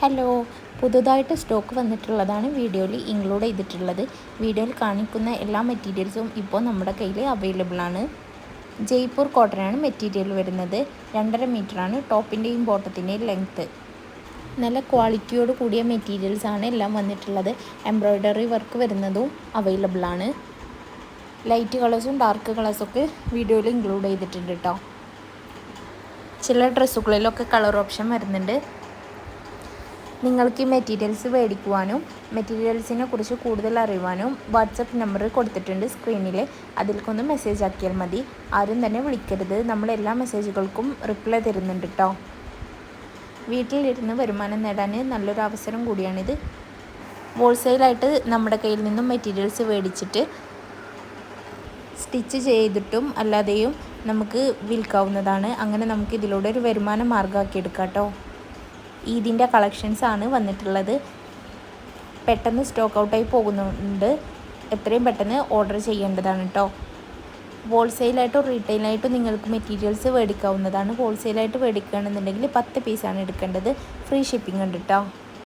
Hello പുതുതായിട്ട് stock വന്നിട്ടുള്ളതാണ് വീഡിയോയിൽ ഇൻക്ലൂഡ് ചെയ്തിട്ടുള്ളത്. വീഡിയോയിൽ കാണിക്കുന്ന എല്ലാ മെറ്റീരിയൽസും ഇപ്പോൾ നമ്മുടെ കയ്യിൽ അവൈലബിൾ ആണ്. ജയ്പൂർ കോട്ടനാണ് മെറ്റീരിയൽ വരുന്നത്. രണ്ടര മീറ്ററാണ് ടോപ്പിന്റെയും ബോട്ടത്തിന്റെയും ലെങ്ത്ത് നല്ല ക്വാളിറ്റിയോട് കൂടിയ മെറ്റീരിയൽസ് ആണ് എല്ലാം വന്നിട്ടുള്ളത്. എംബ്രോയ്ഡറി വർക്ക് വരുന്നതും അവൈലബിൾ ആണ്. ലൈറ്റ് കളേഴ്സും ഡാർക്ക് കളേഴ്സൊക്കെ വീഡിയോയിൽ ഇൻക്ലൂഡ് ചെയ്തിട്ടുണ്ട് കേട്ടോ ചില ഡ്രസ്സുകളിലൊക്കെ കളർ ഓപ്ഷൻ വരുന്നുണ്ട്. നിങ്ങൾക്ക് ഈ മെറ്റീരിയൽസ് മേടിക്കുവാനും മെറ്റീരിയൽസിനെ കുറിച്ച് കൂടുതൽ അറിയുവാനും വാട്സപ്പ് നമ്പർ കൊടുത്തിട്ടുണ്ട് സ്ക്രീനിൽ അതിൽക്കൊന്ന് മെസ്സേജ് ആക്കിയാൽ മതി. ആരും തന്നെ വിളിക്കരുത്. നമ്മൾ എല്ലാ മെസ്സേജുകൾക്കും റിപ്ലൈ തരുന്നുണ്ട് കേട്ടോ വീട്ടിലിരുന്ന് വരുമാനം നേടാൻ നല്ലൊരു അവസരം കൂടിയാണിത്. ഹോൾസെയിലായിട്ട് നമ്മുടെ കയ്യിൽ നിന്നും മെറ്റീരിയൽസ് മേടിച്ചിട്ട് സ്റ്റിച്ച് ചെയ്തിട്ടും അല്ലാതെയും നമുക്ക് വിൽക്കാവുന്നതാണ്. അങ്ങനെ നമുക്ക് ഇതിലൂടെ ഒരു വരുമാന മാർഗമാക്കി എടുക്കാം കേട്ടോ ഈദിന്റെ കളക്ഷൻസ് ആണ് വന്നിട്ടുള്ളത്. പെട്ടെന്ന് സ്റ്റോക്ക് ഔട്ടായി പോകുന്നുണ്ട്. എത്രയും പെട്ടെന്ന് ഓർഡർ ചെയ്യേണ്ടതാണ് കേട്ടോ ഹോൾസെയിലായിട്ടും റീറ്റെയിലായിട്ടും നിങ്ങൾക്ക് മെറ്റീരിയൽസ് മേടിക്കാവുന്നതാണ് ഹോൾസെയിലായിട്ട് മേടിക്കുകയാണെന്നുണ്ടെങ്കിൽ പത്ത് പീസാണ് എടുക്കേണ്ടത്. ഫ്രീ ഷിപ്പിംഗ് ഉണ്ട് കേട്ടോ